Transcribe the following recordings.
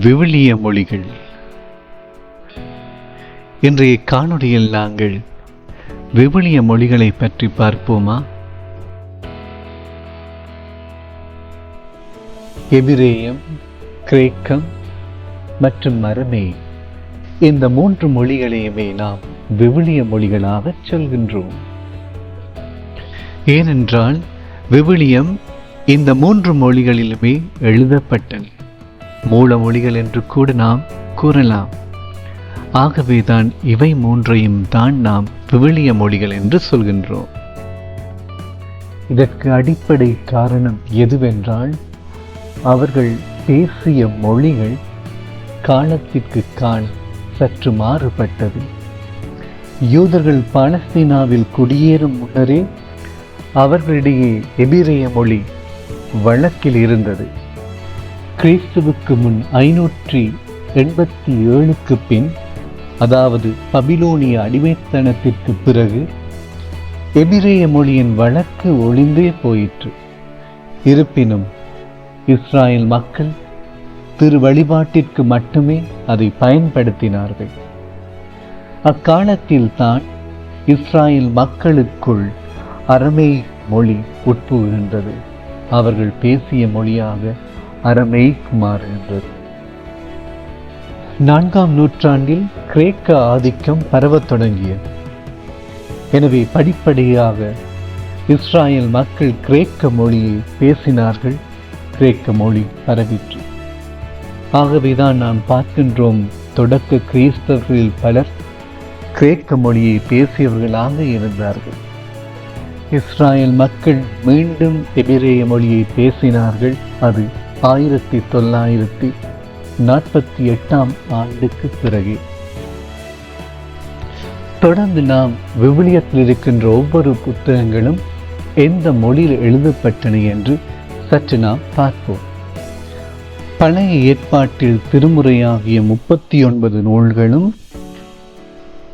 விவிலிய மொழிகள். இன்றைய காணொளியில் நாங்கள் விவிலிய மொழிகளை பற்றி பார்ப்போமா? எபிரேயம் கிரேக்கம் மற்றும் மரமே. இந்த மூன்று மொழிகளையுமே நாம் விவிலிய மொழிகளாக சொல்கின்றோம். ஏனென்றால் விவிலியம் இந்த மூன்று மொழிகளிலுமே எழுதப்பட்டன மூல மொழிகள் என்று கூட நாம் கூறலாம். ஆகவேதான் இவை மூன்றையும் தான் நாம் விவிலிய மொழிகள் என்று சொல்கின்றோம். இதற்கு அடிப்படை காரணம் எதுவென்றால் அவர்கள் பேசிய மொழிகள் காலத்திற்கு கால் சற்று மாறுபட்டது. யூதர்கள் பாலஸ்தீனாவில் குடியேறும் முன்னரே அவர்களிடையே எபிரேய மொழி வழக்கில் இருந்தது. கிறிஸ்துவுக்கு முன் ஐநூற்றி எண்பத்தி ஏழுக்கு பின் அதாவது பபிலோனிய அடிமைத்தனத்திற்கு பிறகு எபிரேய மொழியின் வழக்கு ஒளிந்தே போயிற்று. இருப்பினும் இஸ்ராயல் மக்கள் திரு வழிபாட்டிற்கு மட்டுமே அதை பயன்படுத்தினார்கள். அக்காலத்தில் தான் இஸ்ராயல் மக்களுக்குள் அரமே மொழி உட்புகின்றது அவர்கள் பேசிய மொழியாக அரமெய்க் மாறுகின்றது நான்காம் நூற்றாண்டில் கிரேக்க ஆதிக்கம் பரவத் தொடங்கியது. எனவே படிப்படியாக இஸ்ராயல் மக்கள் கிரேக்க மொழியை பேசினார்கள் கிரேக்க மொழி பரவிற்று. ஆகவேதான் நாம் பார்க்கின்றோம் தொடக்க கிறிஸ்தவர்களில் பலர் கிரேக்க மொழியை பேசியவர்களாக இருந்தார்கள். இஸ்ராயல் மக்கள் மீண்டும் எபிரேய மொழியை பேசினார்கள் அது ஆயிரத்தி தொள்ளாயிரத்தி நாற்பத்தி எட்டாம் ஆண்டுக்கு பிறகு. தொடர்ந்து நாம் விவிலியத்தில் இருக்கின்ற ஒவ்வொரு புத்தகங்களும் எந்த மொழியில் எழுதப்பட்டன என்று சற்று நாம் பார்ப்போம். பழைய ஏற்பாட்டில் திருமுறையாகிய முப்பத்தி ஒன்பது நூல்களும்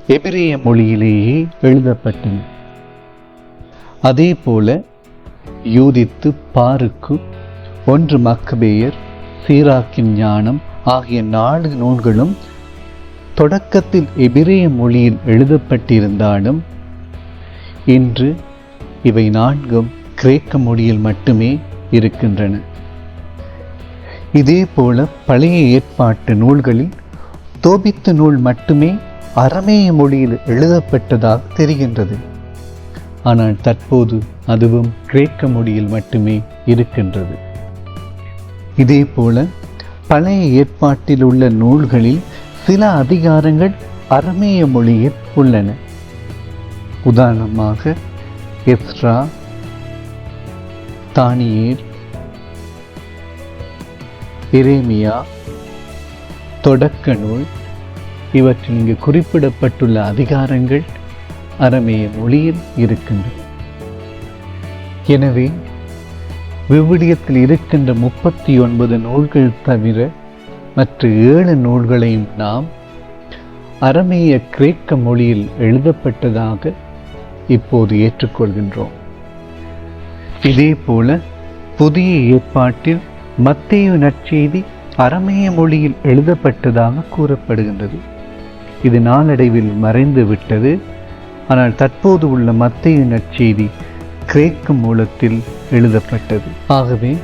எபிரேய மொழியிலேயே எழுதப்பட்டன. அதே போல யூதித்து பாருக்கு ஒன்று மக்கபேயர் சீராக்கின் ஞானம் ஆகிய நாலு நூல்களும் தொடக்கத்தில் எபிரேய மொழியில் எழுதப்பட்டிருந்தாலும் இன்று இவை நான்கும் கிரேக்க மொழியில் மட்டுமே இருக்கின்றன. இதே போல பழைய ஏற்பாட்டு நூல்களில் தோபித்து நூல் மட்டுமே அரமேய மொழியில் எழுதப்பட்டதாக தெரிகின்றது. ஆனால் தற்போது அதுவும் கிரேக்க மொழியில் மட்டுமே இருக்கின்றது. இதே போல பழைய ஏற்பாட்டில் உள்ள நூல்களில் சில அதிகாரங்கள் அரமேய மொழியில் உள்ளன. உதாரணமாக எஸ்ரா தானியேல் இரேமியா தொடக்க நூல் இவற்றில் இங்கு குறிப்பிடப்பட்டுள்ள அதிகாரங்கள் அரமேய மொழியில் இருக்கின்றன. எனவே விவிலியத்தில் இருக்கின்ற முப்பத்தி ஒன்பது நூல்கள் தவிர மற்ற ஏழு நூல்களையும் நாம் அரமேய கிரேக்க மொழியில் எழுதப்பட்டதாக இப்போது ஏற்றுக்கொள்கின்றோம். இதே போல புதிய ஏற்பாட்டில் மத்தேயு நற்செய்தி அரமேய மொழியில் எழுதப்பட்டதாக கூறப்படுகின்றது. இது நாளடைவில் மறைந்து விட்டது. ஆனால் தற்போது உள்ள மத்திய நற்செய்தி கிரேக்க மூலத்தில் எழுதப்பட்டது. ஆகவே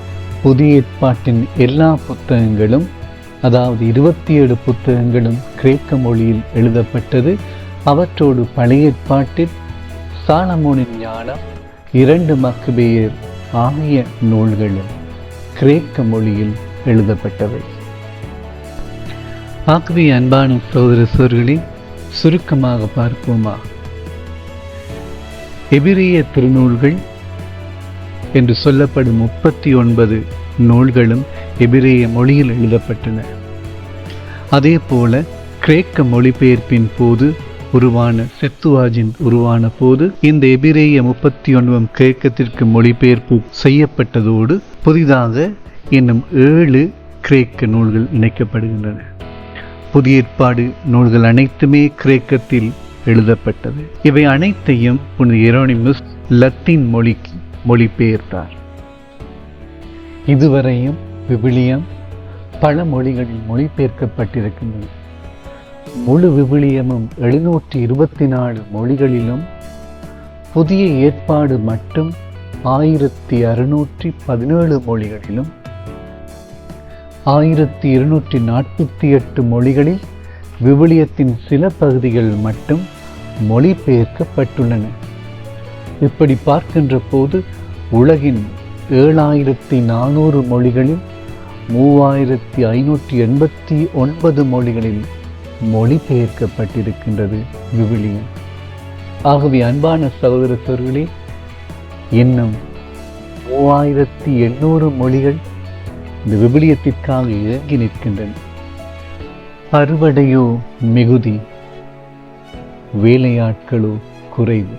புதிய ஏற்பாட்டின் எல்லா புத்தகங்களும் அதாவது இருபத்தி ஏழு புத்தகங்களும் கிரேக்க மொழியில் எழுதப்பட்டது. அவற்றோடு பழைய ஏற்பாட்டில் சாலமோனின் ஞானம் இரண்டு மக்குபேயர் ஆகிய நூல்களும் கிரேக்க மொழியில் எழுதப்பட்டவை. ஆகவே அன்பான சோதர சோர்களே சுருக்கமாக பார்ப்போமா? எபிரிய திருநூல்கள் என்று சொல்லப்படும் முப்பத்தி ஒன்பது நூல்களும் எபிரேய மொழியில் எழுதப்பட்டன. அதே போல கிரேக்க மொழிபெயர்ப்பின் போது உருவான செத்துவாஜின் உருவான போது இந்த எபிரேய முப்பத்தி ஒன்பதும் கிரேக்கத்திற்கு மொழிபெயர்ப்பு செய்யப்பட்டதோடு புதிதாக இன்னும் ஏழு கிரேக்க நூல்கள் இணைக்கப்படுகின்றன. புதிய ஏற்பாடு நூல்கள் அனைத்துமே கிரேக்கத்தில் எழுதப்பட்டது. இவை அனைத்தையும் புனித எரோனிமஸ் லத்தீன் மொழிக்கு மொழிபெயர்த்தார். இதுவரையும் விவிலியம் பல மொழிகளில் மொழிபெயர்க்கப்பட்டிருக்கின்றன. முழு விவிலியமும் எழுநூற்றி இருபத்தி நாலு மொழிகளிலும் புதிய ஏற்பாடு மட்டும் ஆயிரத்தி அறுநூற்றி பதினேழு மொழிகளிலும் ஆயிரத்தி இருநூற்றி நாற்பத்தி எட்டு மொழிகளில் விவிலியத்தின் சில பகுதிகள் மட்டும் மொழிபெயர்க்கப்பட்டுள்ளன. இப்படி பார்க்கின்ற போது உலகின் ஏழாயிரத்தி நானூறு மொழிகளில் மூவாயிரத்தி ஐநூற்றி எண்பத்தி ஒன்பது மொழிகளில் மொழிபெயர்க்கப்பட்டிருக்கின்றது விவிலியம் ஆகவே அன்பான சகோதர சோர்களே இன்னும் மூவாயிரத்தி எண்ணூறு மொழிகள் இந்த விபிலியத்திற்காக இயங்கி நிற்கின்றன. அறுவடையோ மிகுதி வேலையாட்களோ குறைவு.